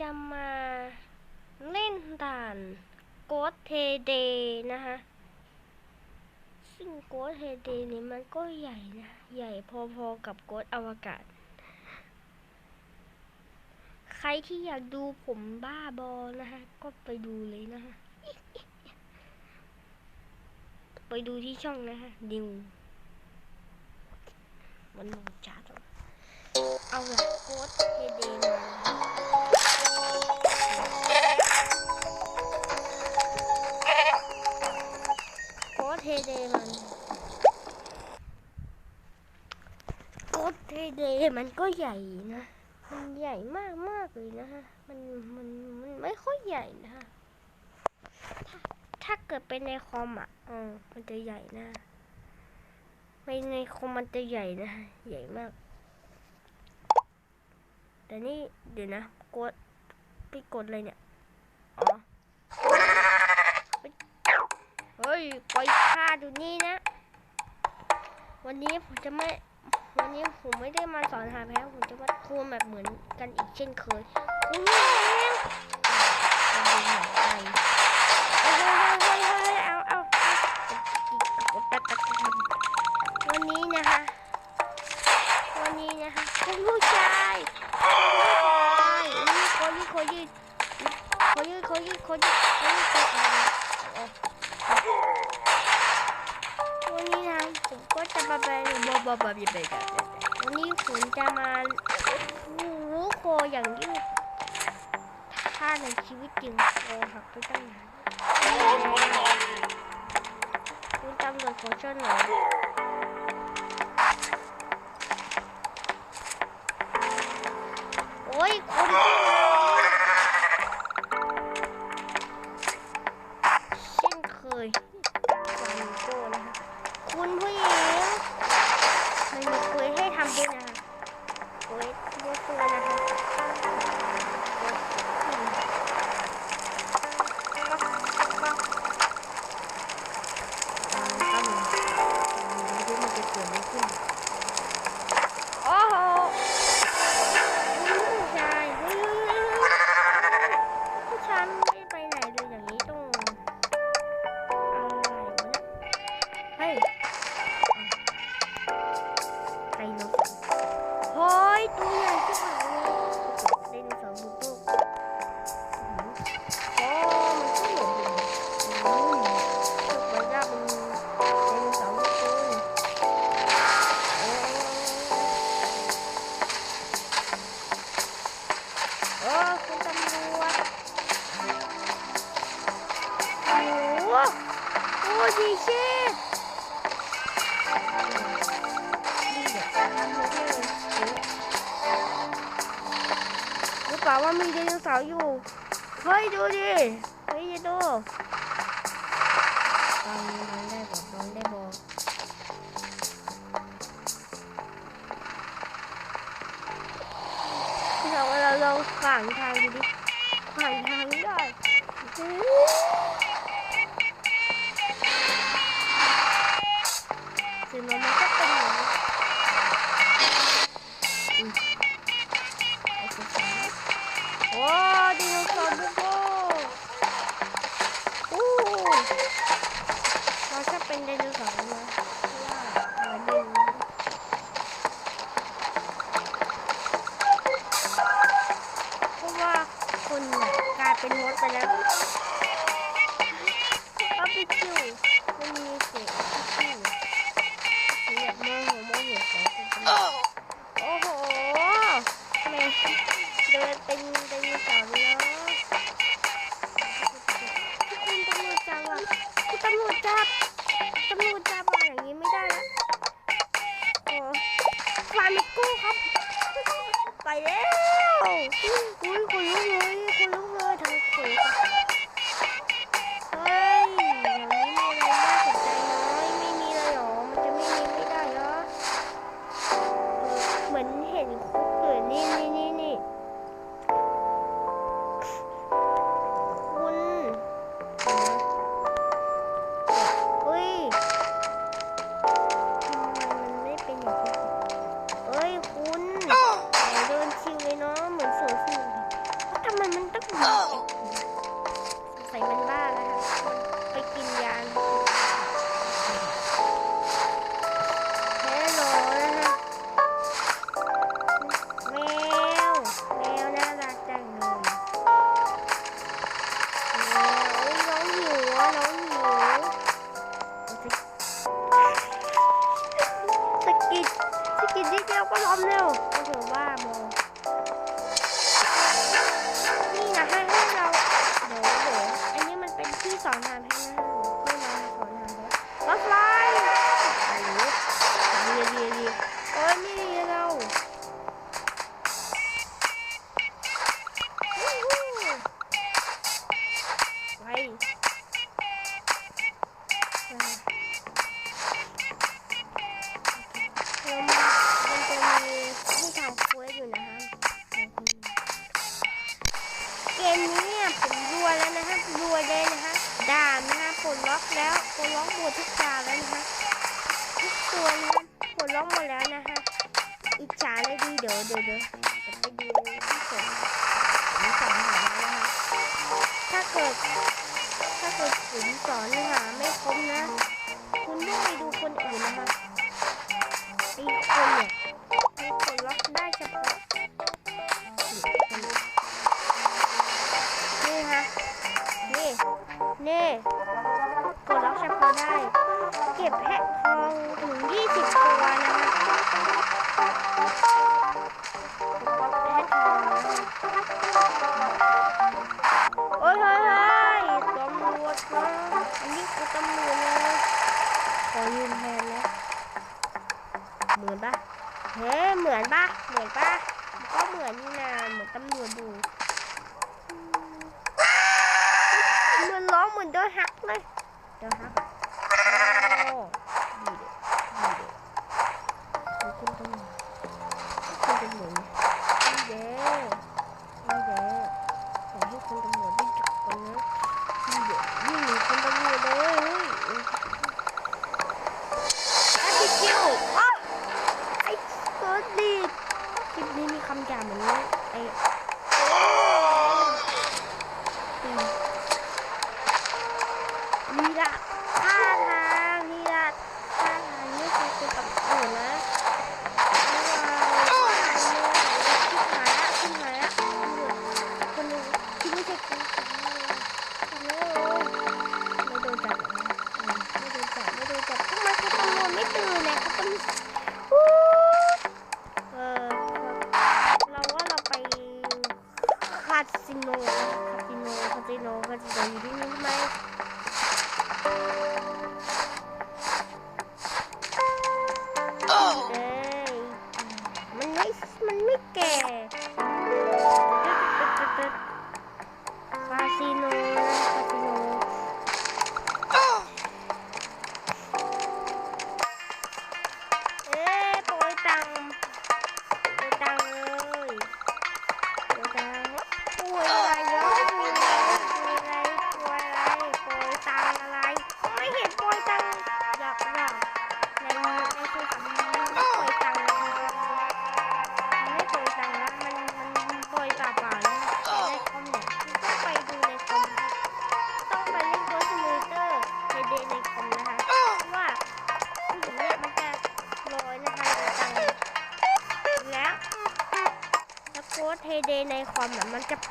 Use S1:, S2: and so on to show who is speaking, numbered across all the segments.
S1: จะมาเล่นด่านโกดเทเดนะคะซึ่งโกดเทเดนี่มันก็ใหญ่นะ ใหญ่พอๆกับโกดอวกาศ ใครที่อยากดูผมบ้าบอนะคะก็ไปดูเลยนะคะไปดูที่ช่องนะคะดิวมันมองจ้าตัวเอาละโกดเทเดมา เดมันกดเทเดมันก็ใหญ่นะ มันใหญ่มากมากเลยนะฮะ มันมันมันไม่ค่อยใหญ่นะฮะ ถ้าถ้าเกิดเป็นในคอมอะออมันจะใหญ่นะในในคอมมันจะใหญ่นะ ใหญ่มาก แต่นี่เดี๋ยวนะ กดไปกดอะไรเนี่ย อ๋อ เฮ้ยปล่อยค่าดูนี่นะ วันนี้ผมจะไม่ วันนี้ผมไม่ได้มาสอนหาแพ้ผมจะมาคูณแบบเหมือนกันอีกเช่นเคยคูณ ก็จะมาเป็นบอบอบอบแบบวันนี้ผมจะมารู้โคอย่างยิ่งถ้าในชีวิตจริงโคหักไปตั้งนานคุณตำรวจขอช่วยหน่อย รู้เปล่าว่ามีไดโนเสาร์อยู่ เฮ้ยดูดิ เฮ้ยดูลองลองได้บอกลองได้บอกเราเราเราขวางทางดูดิขวางทางไม่ได้ เยคนลุกเลยคนลุกเลย จาแล้วนะคะทุกตัวนะปลดล็อกหมดแล้วนะคะอิจฉาเลยดีเดี๋ยวเดี๋ยวเดี๋ยวไปดูที่เกิดผมสองหาแล้วนะถ้าเกิด ถ้าเกิดผนสอนหาไม่ครบนะ คุณต้องไปดูคนอื่นนะคะไอ้คนเนี่ย ตำรวจเลยขอยืมแทนนะเหมือนปะเฮ้เหมือนปะเหมือนปะก็เหมือนนี่นาเหมือนตำรวจดูเหมือนร้องเหมือนโดนหักเลยโดนหักโอ้ มันไม่ไอ I'm going to mic.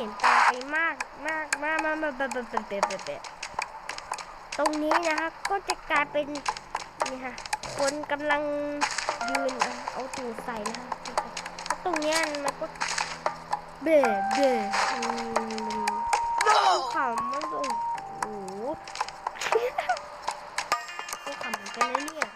S1: ลี่นตาไปมากมากมากมากมากตรงนี้นะคะก็จะกลายเป็นนี่ค่ะคนกำลังยืนเอาตูดใส่นะคะตรงนี้มันก็เบื่เบื่อขำมันโอ้โหขำเหมือนกันเลยเนี่ย